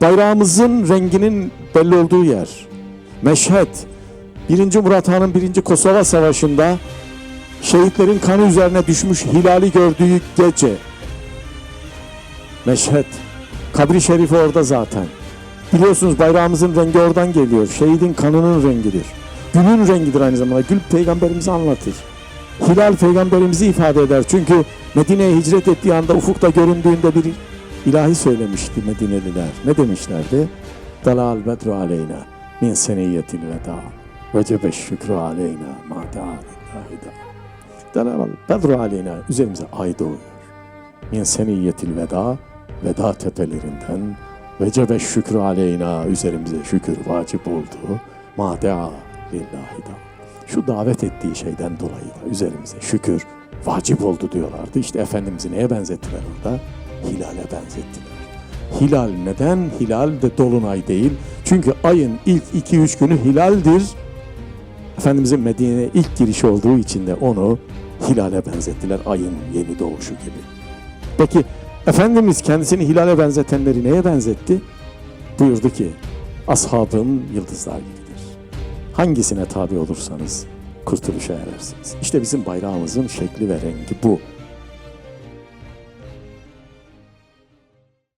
bayrağımızın renginin belli olduğu yer. Meşhed, 1. Murat Han'ın 1. Kosova Savaşı'nda şehitlerin kanı üzerine düşmüş hilali gördüğü gece. Meşhed, kabri şerifi orada zaten. Biliyorsunuz bayrağımızın rengi oradan geliyor. Şehidin kanının rengidir. Günün rengidir aynı zamanda. Gül peygamberimizi anlatır. Hilal peygamberimizi ifade eder. Çünkü Medine'ye hicret ettiği anda ufukta göründüğünde bir ilahi söylemişti Medineliler. Ne demişlerdi? Dalal bedru aleyna min seniyyetil veda vecebe şükrü aleyna ma da'a Dalal bedru aleyna üzerimize ay doğuyor. Min seniyyetil veda veda tepelerinden vecebe şükrü aleyna üzerimize şükür vacip oldu. Ma da'a lillahi da. Şu davet ettiği şeyden dolayı da üzerimize şükür vacip oldu diyorlardı. İşte Efendimiz'i neye benzettiler orada? Hilale benzettiler. Hilal neden? Hilal de dolunay değil. Çünkü ayın ilk 2-3 günü hilaldir. Efendimizin Medine'ye ilk girişi olduğu için de onu hilale benzettiler. Ayın yeni doğuşu gibi. Peki Efendimiz kendisini hilale benzetenleri neye benzetti? Buyurdu ki ashabım yıldızlar gibidir. Hangisine tabi olursanız kurtuluşa erersiniz. İşte bizim bayrağımızın şekli ve rengi bu.